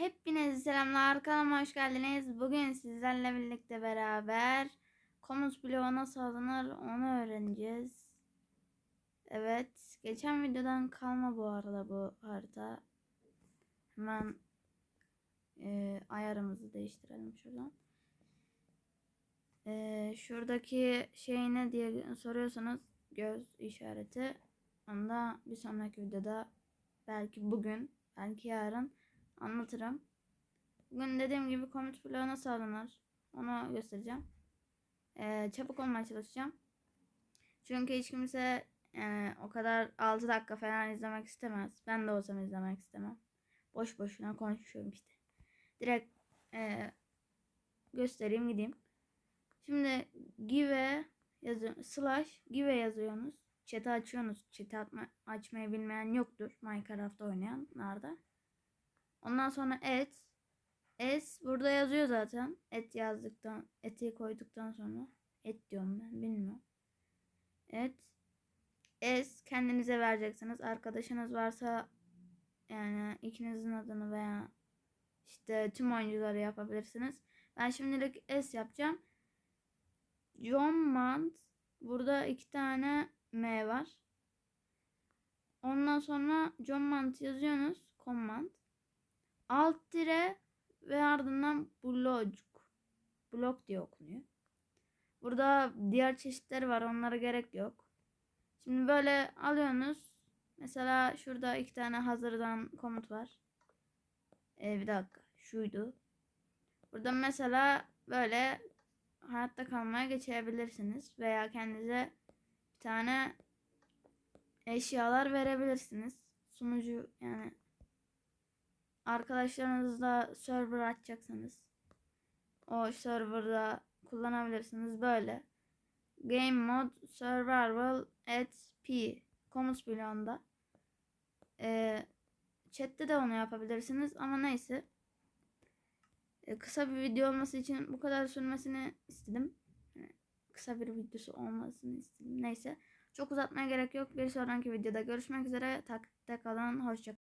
Hepinize selamlar. Kanalıma hoş geldiniz. Bugün sizlerle birlikte beraber komut bloğu nasıl alınır onu öğreneceğiz. Evet. Geçen videodan kalma bu arada bu harita. Hemen e, ayarımızı değiştirelim şuradan. E, şuradaki şey ne diye soruyorsanız göz işareti. Onu da bir sonraki videoda belki bugün belki yarın anlatırım. Bugün dediğim gibi komut bloğu nasıl alınır onu göstereceğim. Ee, çabuk olmaya çalışacağım. Çünkü hiç kimse yani o kadar 6 dakika falan izlemek istemez. Ben de olsam izlemek istemem. Boş boşuna konuşuyorum işte. Direkt e, göstereyim gideyim. Şimdi give yazıyor slash give yazıyorsunuz. Chat'i açıyorsunuz. Atma, açmayı bilmeyen yoktur. Minecraft oynayanlarda. Ondan sonra et. Es burada yazıyor zaten. Et yazdıktan, eti koyduktan sonra. Et diyorum ben bilmiyorum. Et. Es kendinize vereceksiniz. Arkadaşınız varsa yani ikinizin adını veya işte tüm oyuncuları yapabilirsiniz. Ben şimdilik es yapacağım. John Mant. Burada iki tane M var. Ondan sonra John Mant yazıyorsunuz. Command. Alt dire ve ardından blok. Blok diye okunuyor. Burada diğer çeşitleri var. Onlara gerek yok. Şimdi böyle alıyorsunuz. Mesela şurada iki tane hazırdan komut var. Ee, bir dakika. Şuydu. Burada mesela böyle hayatta kalmaya geçebilirsiniz. Veya kendinize bir tane eşyalar verebilirsiniz. Sunucu yani arkadaşlarınızla server açacaksanız o serverda kullanabilirsiniz böyle. Game mod survival at p komut bloğunda. Ee, chatte de onu yapabilirsiniz ama neyse. Ee, kısa bir video olması için bu kadar sürmesini istedim. Yani kısa bir videosu olmasını istedim. Neyse. Çok uzatmaya gerek yok. Bir sonraki videoda görüşmek üzere. Takipte kalın. Hoşçakalın.